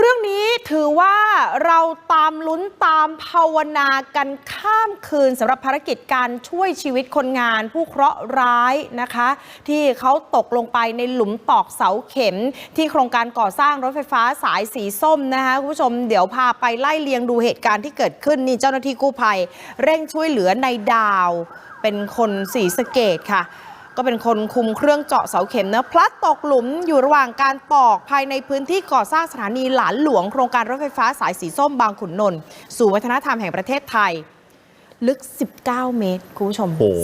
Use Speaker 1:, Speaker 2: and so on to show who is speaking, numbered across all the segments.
Speaker 1: เรื่องนี้ถือว่าเราตามลุ้นตามภาวนากันข้ามคืนสำหรับภารกิจการช่วยชีวิตคนงานผู้เคราะห์ร้ายนะคะ ที่เขาตกลงไปในหลุมตอกเสาเข็ม ที่โครงการก่อสร้างรถไฟฟ้าสายสีส้มนะคะคุณผู้ชมเดี๋ยวพาไปไล่เลียงดูเหตุการณ์ที่เกิดขึ้นนี่เจ้าหน้าที่กู้ภัย เร่งช่วยเหลือในดาว เป็นคนสีสเกตค่ะ ก็เป็นคนคุมเครื่องเจาะเสาเข็มนะพลัดตกหลุมอยู่ระหว่างการตอกภายในพื้นที่ก่อสร้างสถานีหลานหลวงโครงการรถไฟฟ้าสายสีส้มบางขุนนนท์สู่วัฒนธรรมแห่งประเทศไทย ลึก 19 เมตรคุณผู้ชม
Speaker 2: โอ้โห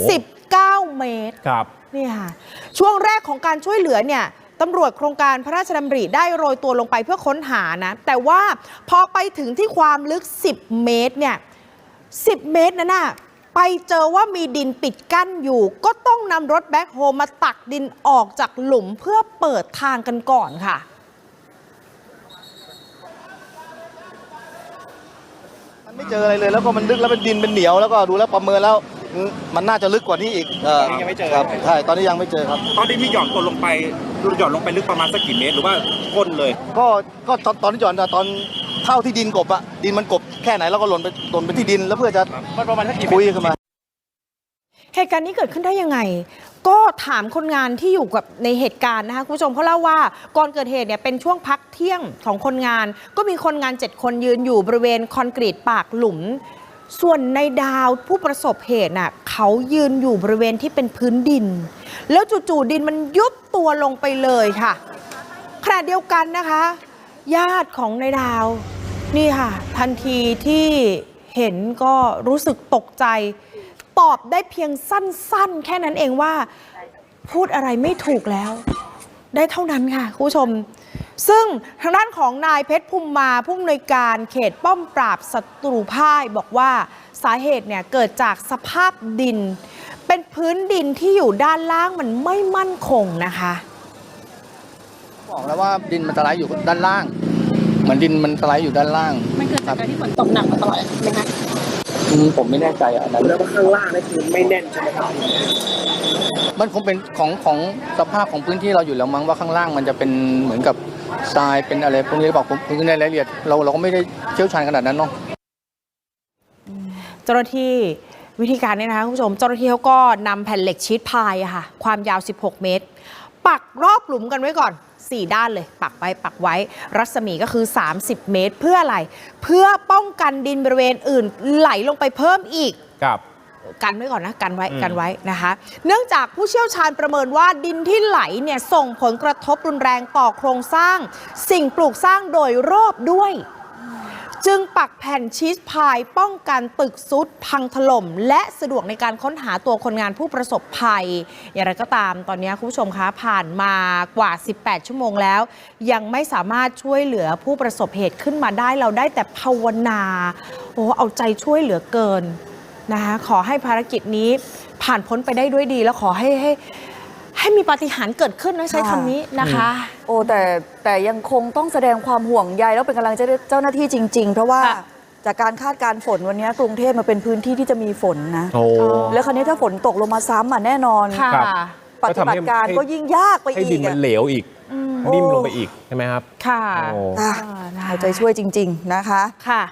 Speaker 1: 19 เมตร
Speaker 2: ครับ
Speaker 1: นี่ค่ะช่วงแรกของการช่วยเหลือเนี่ยตำรวจโครงการพระราชดำริได้โรยตัวลงไปเพื่อค้นหานะ แต่ว่าพอไปถึงที่ความลึก 10 เมตรเนี่ย 10 เมตรนั่นน่ะ ไปเจอว่ามีดินปิดกั้นอยู่ ก็ต้องนำรถแบ็คโฮมาตักดินออกจากหลุมเพื่อเปิดทางกันก่อนค่ะ
Speaker 3: มันไม่เจออะไรเลยแล้วก็มันลึกแล้วเป็นดินเป็นเหนียวแล้วก็ดูแล้วประเมินแล้วอืมมันน่าจะลึกกว่านี้อีกเออ
Speaker 4: ตอนนี้ยังไม่เจอ
Speaker 3: ครับใช่ตอนนี้ยังไม่เจอครับ
Speaker 4: ตอนที่มีหย่อนตัวลงไปดูหย่อนลงไปลึกประมาณสักกี่เมตรหรือว่าก้นเลย
Speaker 3: ก็ก็ตอนตอนที่จอดนะตอน เท่าที่ดินกบอะดินมันกบแค่ไหนแล้วก็หล่นไปหล่นไปที่ดิน แล้วเพื่อจะ
Speaker 4: มันประมาณสักกี่เม
Speaker 3: คุ
Speaker 4: ต
Speaker 3: ย
Speaker 4: ร
Speaker 3: ขึ้นมา
Speaker 1: เหตุการณ์นี้เกิดขึ้นได้ยังไง ก็ถามคนงานที่อยู่กับในเหตุการณ์นะคะคุณผู้ชมเขาเล่าว่าก่อนเกิดเหตุเนี่ยเป็นช่วงพักเที่ยงของคนงาน ก็มีคนงาน 7 คนยืนอยู่บริเวณคอนกรีตปากหลุม ส่วนในดาวผู้ประสบเหตุน่ะเขายืนอยู่บริเวณที่เป็นพื้นดิน แล้วจู่ๆดินมันยุบตัวลงไปเลยค่ะขณะเดียวกันนะคะ ญาติของนายดาว นี่ค่ะ ทันทีที่เห็นก็รู้สึกตกใจ ตอบได้เพียงสั้นๆ แค่นั้นเองว่า พูดอะไรไม่ถูกแล้ว ได้เท่านั้นค่ะคุณผู้ชม ซึ่งทางด้านของนายเพชรภูมิมาผู้อำนวยการเขตป้อมปราบศัตรูพ่ายบอกว่าสาเหตุเนี่ยเกิดจากสภาพดิน เป็นพื้นดินที่อยู่ด้านล่างมันไม่มั่นคงนะคะ
Speaker 5: บอกแล้วว่าดินมันสไลด์อยู่ด้านล่าง เหมือนดินมันสไลด์อยู่ด้านล่าง
Speaker 6: มันเกิดจากการที่ฝนตกหนักมาตลอดไหมคะ
Speaker 5: อืมผมไม่แน่ใจอะอันนั้น
Speaker 7: แล้วก็ข้างล่างนี่คือไม่แน่นใช่ไหมครับ
Speaker 5: มันคงเป็นของของสภาพของพื้นที่เราอยู่แล้วมั้งว่าข้างล่างมันจะเป็นเหมือนกับทรายเป็นอะไรพวกนี้หรือเปล่าผมผมในรายละเอียดเราเราก็ไม่ได้เชี่ยวชาญขนาดนั้นเนาะ
Speaker 1: เจ้าหน้าที่วิธีการเนี่ยนะคะคุณผู้ชมเจ้าหน้าที่เขาก็นำแผ่นเหล็กชีตพายอะค่ะ ความยาว 16 เมตร ปักรอบหลุมกันไว้ก่อน 4 ด้านเลยปักไปปักไว้ รัศมีก็คือ 30 เมตร เพื่ออะไร เพื่อป้องกันดินบริเวณอื่น ไหลลงไปเพิ่มอีก
Speaker 2: ครับ
Speaker 1: กันไว้ก่อนนะกันไว้
Speaker 2: อืม
Speaker 1: กันไว้นะคะ เนื่องจากผู้เชี่ยวชาญประเมินว่าดินที่ไหลเนี่ยส่งผลกระทบรุนแรงต่อโครงสร้าง สิ่งปลูกสร้างโดยรอบด้วย จึงปักแผ่นชีสพายป้องกันตึกซุดพังถล่ม และสะดวกในการค้นหาตัวคนงานผู้ประสบภัย อย่างไรก็ตามตอนนี้คุณผู้ชมคะผ่านมากว่า 18 ชั่วโมงแล้ว ยังไม่สามารถช่วยเหลือผู้ประสบเหตุขึ้นมาได้เราได้แต่ภาวนาโอ้เอาใจช่วยเหลือเกินนะคะขอให้ภารกิจนี้ผ่านพ้นไปได้ด้วยดี แล้วขอให้ให้ ให้มีปาฏิหาริย์เกิดขึ้นนะใช้คำนี้นะคะ
Speaker 8: โอ้แต่แต่ยังคงต้องแสดงความห่วงใยแล้วเป็นกำลังใจให้เจ้าหน้าที่จริง ๆ เพราะว่า
Speaker 1: ค่ะ
Speaker 8: จากการคาดการณ์ฝนวันนี้กรุงเทพมันเป็นพื้นที่ที่จะมีฝนนะ
Speaker 2: โอ้
Speaker 8: แล้วคราวนี้ถ้าฝนตกลงมาซ้ำอะแน่นอน
Speaker 1: ค่ะ
Speaker 2: ครับ
Speaker 8: ปฏิบัติการก็ยิ่งยากไป
Speaker 2: ให้
Speaker 8: อี
Speaker 2: ดิน
Speaker 8: ก
Speaker 2: มัน
Speaker 8: อะ
Speaker 2: เหลวอีก
Speaker 1: อืม
Speaker 2: นิ่มลงไปอีก ใช่ไหมครับ
Speaker 1: ค่ะ
Speaker 2: โอ้
Speaker 8: อะ
Speaker 1: เออนะคะ
Speaker 8: เอาใจช่วยจริง ๆ นะคะ
Speaker 1: ค่ะ